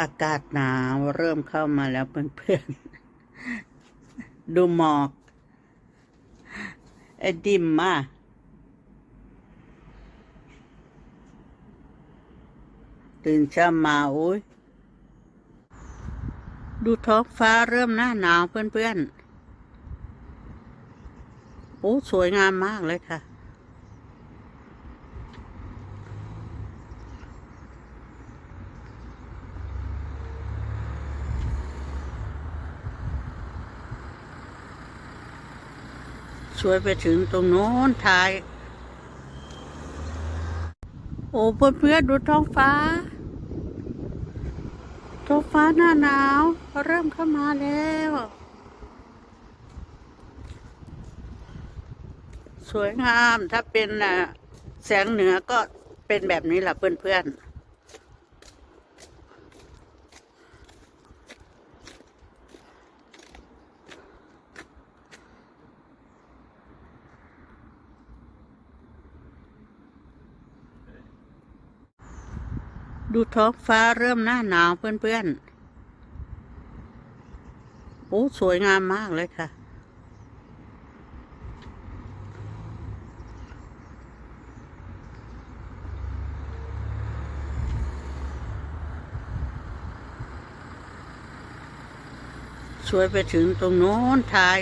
อากาศหนาวเริ่มเข้ามาแล้วเพื่อนๆ ดูหมอกไอ้ดิมมาตื่นเช้ามาโอ้ยดูท้องฟ้าเริ่มหน้าหนาวเพื่อนๆ โอ้ สวยงามมากเลยค่ะ วยไปถึงตรงโน้นทาย โอ้เพื่อนเพื่อนดูท้องฟ้า ท้องฟ้าหน้าหนาวเริ่มเข้ามาแล้ว สวยงามถ้าเป็นแสงเหนือก็เป็นแบบนี้แหละเพื่อนเพื่อนๆ ดูท้องฟ้าเริ่มหน้าหนาวเพื่อนๆ โอ้ สวยงามมากเลยค่ะช่วยไปถึงตรงโน้นทาย